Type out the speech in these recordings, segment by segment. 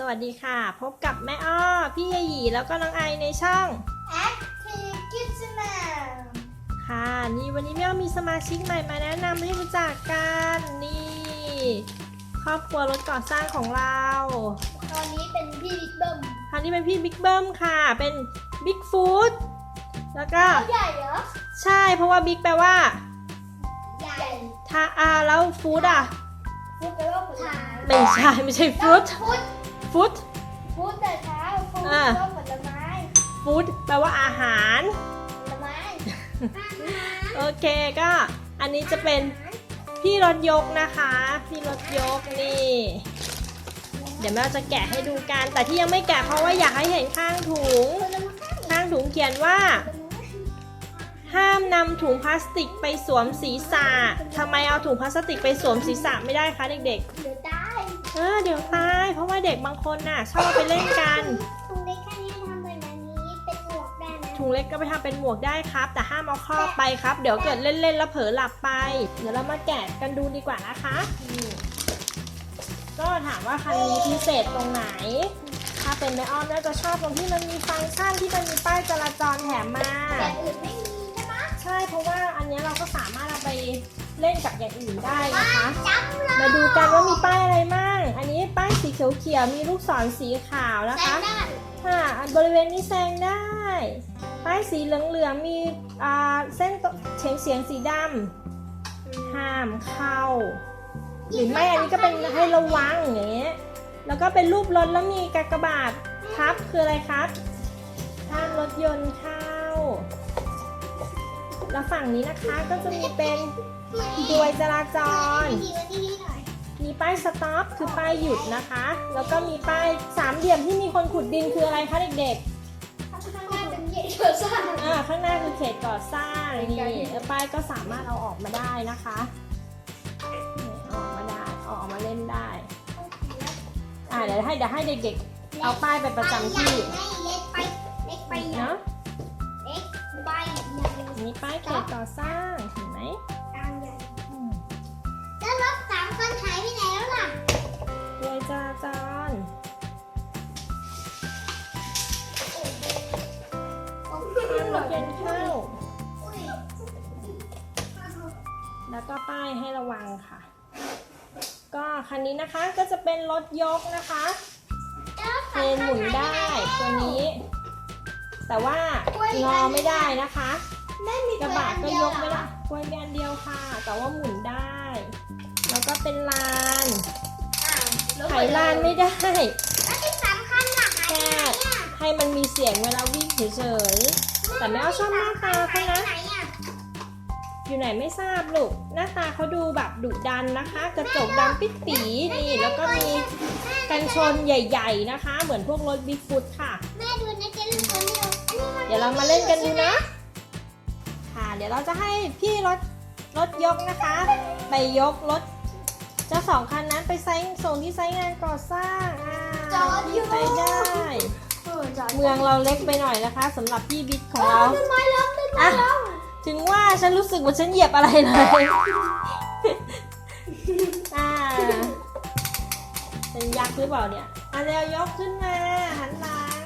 สวัสดีค่ะ พบกับแม่อ้อ พี่ยายีแล้วก็น้องไอในช่อง Active Kids Man ค่ะ นี่วันนี้แม่อ้อมีสมาชิกใหม่มาแนะนำให้รู้จักกันนี่ ครอบครัวรถก่อสร้างของเราตอนนี้เป็นพี่บิ๊กเบิ้มคราวนี้เป็นพี่บิ๊กเบิ้มค่ะ เป็นบิ๊กฟูดแล้วก็เขาใหญ่เหรอ ใช่เพราะว่าบิ๊กแปลว่าใหญ่ถ้าอ่าแล้วฟูดอะฟุตแปลว่าผลไม้ไม่ใช่ไม่ใช่ฟรุตฟุต ฟูดฟุตแต่เช้าฟุตอ่าแปลว่าผลไม้ฟูดแปลว่าอาหาร ผลไม้โอเคก็อันนี้จะเป็นพี่รถยกนะคะ พี่รถยกนี่ เดี๋ยวแม่จะแกะให้ดูกัน แต่ที่ยังไม่แกะเพราะว่าอยากให้เห็นข้างถุงผลไม้ข้างถุงเขียนว่า ห้ามนำถุงพลาสติกไปสวมศีรษะทำไมเอาถุงพลาสติกไปสวมศีรษะไม่ได้คะเด็กเดี๋ยวได้ๆ เออเดี๋ยวตาย เพราะว่าเด็กบางคนน่ะ ชอบเอาไปเล่นกัน ถุงเล็กแค่นี้ทำเป็นแบบนี้เป็นหมวกได้ไหมถุงเล็กก็ไปทำเป็นหมวกได้ครับ แต่ห้ามเอาครอบไปครับ เดี๋ยวเกิดเล่นๆแล้วเผลอหลับไป เดี๋ยวเรามาแกะกันดูดีกว่านะคะนี่ก็ถามว่าคันนี้พิเศษตรงไหน ถ้าเป็นแม่อ้อมน่าจะชอบตรงที่มันมีฟังก์ชันที่มันมีป้ายจราจรแถมมา แบบอื่นไม่มีใช่ไหมใช่เพราะว่าอันเนี้ยเราก็สามารถเอาไป เล่นกับอย่างอื่นได้นะคะจำเลยมาดูกันว่ามีป้ายอะไรมั่งอันนี้ป้ายสีเขียวๆมีลูกศรสีขาวนะแซคะงได้ค่ะอันบริเวณนี้แซงได้ ป้ายสีเหลืองๆมีอ่าเส้นเฉียงเฉียงๆสีดำห้ามเข้าหรือไม่อันนี้ก็เป็นให้ระวังอย่างเงี้ยแล้วก็เป็นรูปรถแล้วมีกากบาททับคืออะไรครับห้ามรถยนต์เข้า แล้วฝั่งนี้นะคะก็จะมีเป็น ดวยจราจรดีกว่าที่นี่หน่อยมีป้ายสต็อปคือป้ายหยุดนะคะ แล้วก็มีป้ายสามเหลี่ยมที่มีคนขุดดินคืออะไรคะเด็กข้างหน้าเป็นเยอะเกินซ่าๆอ่าข้างหน้าคือเขตก่อสร้างนี่แล้วป้ายก็สามารถเอาออกมาได้นะคะนี่เอาออกมาได้เอาออกมาเล่นได้ อ่าเดี๋ยวให้เดี๋ยวให้เด็กๆ เอาป้ายไปประจำที่เล็กไปเล็กไปใหญ่เนาะเล็กไปใหญ่มีป้ายเขตก่อสร้างเห็นไหมามคันหายไปไหนแล้วล่ะดวยจราจรผมห้ามรถยนต์เข้าอุ้ยแล้วก็ป้ายให้ระวังค่ะ ก็คันนี้นะคะก็จะเป็นรถยกนะคะเทรนหมุนได้ตัวนี้ แต่ว่างอไม่ได้นะคะแม่มีกระบะก็ยกไม่ได้กล้วยมีอันเดียวค่ะ แต่ว่าหมุนได้แล้ว ก็เป็นลานไถลานไม่ได้แล้วที่สามคันล่ะหายไปไหนอะให้มันมีเสียงเวลาวิ่งเฉยๆแต่แม่เอาชอบหน้าตาเขานะไหนอะอยู่ไหนไม่ทราบลูกหน้าตาเขาดูแบบดุดันนะคะ กระจกดำปิดปีนี่แล้วก็มีกันชนใหญ่ ๆนะคะ เหมือนพวกรถบิ๊กฟุตค่ะ แม่ดูนะเจลูกคนเดียวอันนี้มันเดี๋ยวเรามาเล่นกันดูนะ ค่ะ เดี๋ยวเราจะให้พี่รถรถยกนะคะ ไปยกรถ เจ้าสองคันนั้นไปไซต์ส่งที่ไซต์งานก่อสร้างอ่าพี่ไปได้เออจอดเมืองเราเล็กไปหน่อยนะคะสำหรับพี่บิ๊กของเรา ต้นไม้ล้มต้นไม้ล้มถึงว่าฉันรู้สึกว่าฉันเหยียบอะไรเลยอ่าเป็นยักษ์หรือเปล่าเนี่ยอะเร็วยกขึ้นมาหันหลัง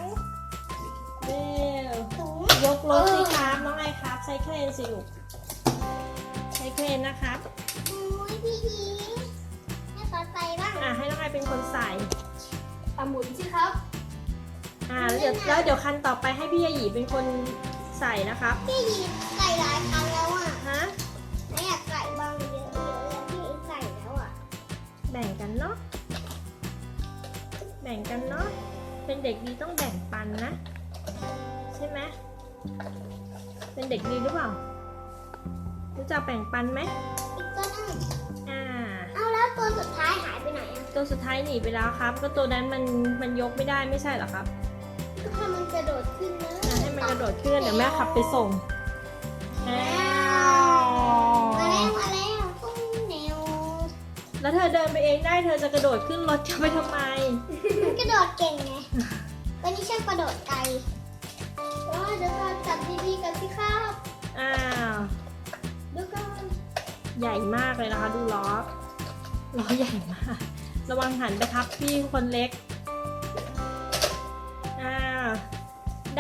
เร็วยกรถสิครับน้องไอครับ ใช้เครนสิลูกใช้เครนนะครับอุ้ยพี่ห ดี๋ยวแล้วเดี๋ยวคันต่อไปให้พี่ยาหยีเป็นคนใส่นะครับพี่หญิงใส่หลายครั้งแล้วอะฮะไม่อยากใส่บ้างเยอะๆแล้วพี่ใส่แล้วอะ แบ่งกันเนาะแบ่งกันเนาะเป็นเด็กดีต้องแบ่งปันนะ ใช่ไหมเป็นเด็กดีหรือเปล่ารู้จักแบ่งปันไหมอีกตัวหนึงอ่าเอาแล้วตัวสุดท้ายหายไปไหนอะตัวสุดท้ายหนีไปแล้วครับ ก็ตัวนั้นมันมันยกไม่ได้ไม่ใช่เหรอครับ ขึ้นนะอะให้มันกระโดดขึ้นเดี๋ยวแม่ขับไปส่งอ้าวมาแล้วมาแล้วตุ้งแนวแล้วเธอเดินไปเองได้เธอจะกระโดดขึ้นรถจะไปทำไมกระโดดเก่งไง วันนี้ช่างกระโดดไกลว้าเดี๋ยวก่อนจับดีๆกันสิครับอ้าว เดี๋ยวก่อนใหญ่มากเลยนะคะ ดูล้อล้อใหญ่มาก ระวังหันไปทับพี่คนเล็ก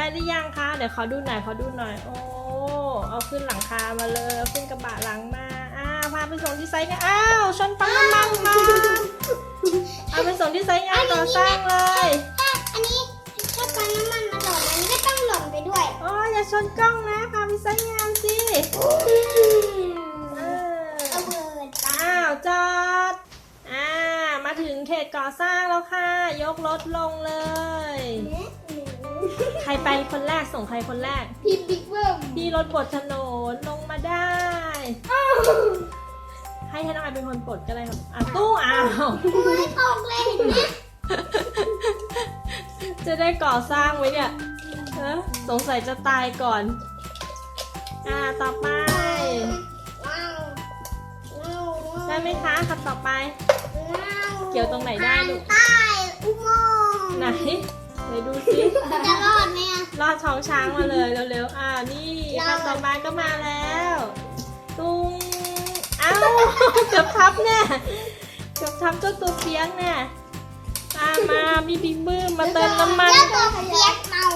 ได้หรือยังคะ เดี๋ยวขอดูหน่อยขอดูหน่อย โอ้ เอาขึ้นหลังคามาเลยเอาขึ้นกระบะหลังมาอ้าวพาไปส่งที่ไซต์งานอ้าวชนปั๊มน้ำมันมาเอาไปส่งที่ไซต์งานก่อสร้างเลยถ้าอันนี้ถ้าปั๊มน้ำมันมาหล่นมันก็ต้องหล่นไปด้วยโอ้ยอย่าชนกล้องนะ พาไปไซต์งานสิเออเอาเบิดอ้าวจอดอ่ามาถึงเขตก่อสร้างแล้วค่ะ ยกรถลงเลย ใครไปคนแรกส่งใครคนแรก พี่บิ๊กเบิ้มพี่รถบดถนนลงมาได้ ให้ให้น้องไอเป็นคนปลดก็ได้ครับอะตู้อ้าวไม่ตกเลยเห็นไหมจะได้ก่อสร้างไว้เนี่ยเออสงสัยจะตายก่อน อ่าต่อไป ว้าวว้าวได้ไหมคะขับต่อไป ว้าวเกี่ยวตรงไหนได้ลูก ทางใต้อุโมงค์ ไหน ไหนดูสิจะรอดไหมอะลอดท้องช้างมาเลยเร็วๆอ่านี่รอดขับต่อมาก็มาแล้วตุ้งเอ้า เกือบทับเนี่ยเกือบทับเจ้าตัวเปียกเนี่ยอ่ามามีบิ๊กบึ้มมาเติมน้ำมันเจ้าตัวเปียกเมา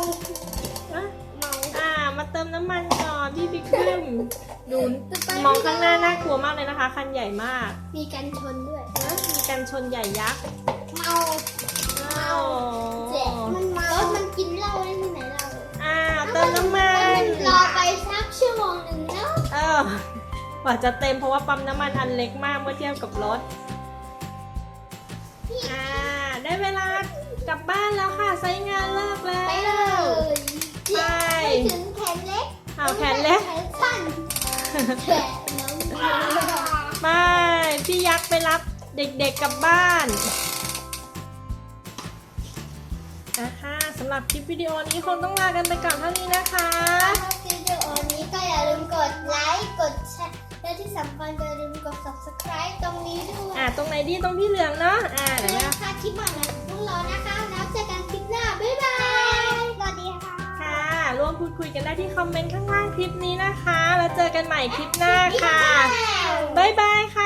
อะเมาอ่า มาเติมน้ำมันก่อนพี่บิ๊กบึ้มดูมองข้างหน้าน่ากลัวมากเลยนะคะ คันใหญ่มากมีกันชนด้วยนะมีกันชนใหญ่ยักษ์ เมาอ้าว เจ็บมันเมารถมันกินเหล้าได้ที่ไหนเราอ่าเติมน้ำมันรอไปสักชั่วโมงหนึ่งแล้วเออกว่าจะเต็มเพราะว่าปั๊มน้ำมันอันเล็กมากเมื่อเทียบกับรถอ่า ได้เวลากลับบ้านแล้วค่ะไซต์งานเลิกแล้วไปเลยไป ไปถึงแขนเล็กอ้าวแขนเล็ก แขนสั้นแขนน้อง ไป พี่ยักษ์ไปรับเด็กๆกลับบ้านำหรับคลิปวิดีโอนี้คงต้องลากันไปก่อนเท่านี้นะคะถ้าคลิปวิดีโอนี้ก็อย่าลืมกดไลค์กดแชร์และที่สำคัญอย่าลืมกด subscribe ตรงนี้ด้วยอ่าตรงไหนดีตรงที่เหลืองเนาะอ่าเดี๋ยวนะนะคะคลิปใหม่นะพวกเรานะคะ แล้วเจอกันคลิปหน้า บ๊ายบายสวัสดีค่ะ ค่ะร่วมพูดคุยกันได้ที่คอมเมนต์ข้างล่างคลิปนี้นะคะ แล้วเจอกันใหม่คลิปหน้าค่ะ บ๊ายบายค่ะ